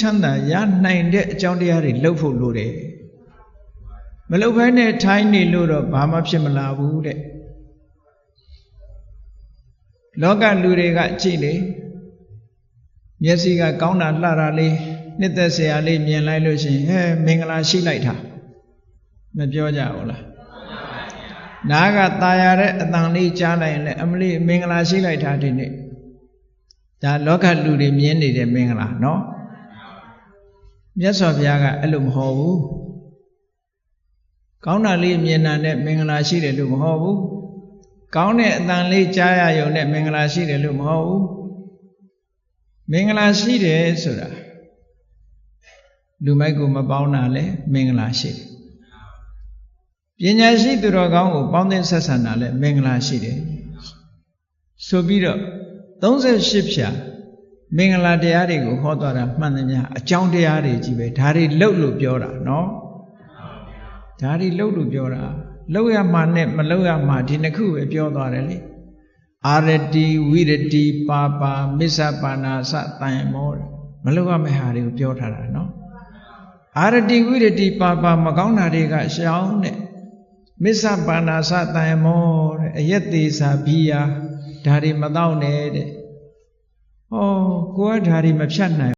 ချမ်းသာရနိုင်တဲ့အကြောင်းတရားတွေလှုပ်ဖို့လိုတယ်မလှုပ်ဘဲနဲ့ထိုင်းနေလို့တော့ဘာမှဖြစ်မလာဘူးတဲ့လောကလူတွေကကြည့်လေမျက်စိကကောင်းတာလှတာလေးနှစ်သက်စရာလေးမြင်လိုက်လို့ရှိရင်ဟဲမင်္ဂလာရှိလိုက်တာမပြောကြဘူးလားနားကตาရတဲ့အတန်လေးကြားလိုက်ရင်လည်းအမလေးမင်္ဂလာရှိလိုက်တာဒီနေ့ဒါလောကလူတွေမြင်နေတဲ့မင်္ဂလာနော် မြတ်စွာဘုရားကအဲ့လိုမဟုတ်ဘူးကောင်းတာလေးမြင်တာနဲ့မင်္ဂလာရှိတယ်လို့မဟုတ်ဘူးကောင်းတဲ့အတန်လေးကြားရယုံနဲ့မင်္ဂလာရှိတယ်လို့မဟုတ်ဘူးမင်္ဂလာရှိတယ်ဆိုတာလူမိုက်ကိုမပေါင်းတာလဲမင်္ဂလာရှိတယ်ပညာရှိသူတော်ကောင်းကိုပေါင်းသင်းဆက်ဆံတာလဲမင်္ဂလာရှိတယ်ဆိုပြီးတော့38ဖြာ မင်္ဂလာတရားတွေကိုဟောသွားတာမှန်သမျှအကြောင်းတရားတွေကြီးပဲဒါတွေလှုပ်လို့ပြောတာနော်ဒါတွေလှုပ်လို့ပြောတာလှုပ်ရမှနဲ့မလှုပ်ရမှဒီနှစ်ခုပဲပြောသွားတယ်လေအာရတိဝိရတိပါပါမစ္ဆပါဏာစတန်မောမလှုပ်ရမယ့်ဟာတွေကိုပြောထားတာနော်အာရတိဝိရတိပါပါမကောင်းတာတွေကရှောင်းတဲ့မစ္ဆပါဏာစတန်မောတဲ့အယက်သေးစာဘီယာဒါတွေမတော့နဲ့တဲ့။ ဩကိုကဒါတွေမဖြတ်နိုင်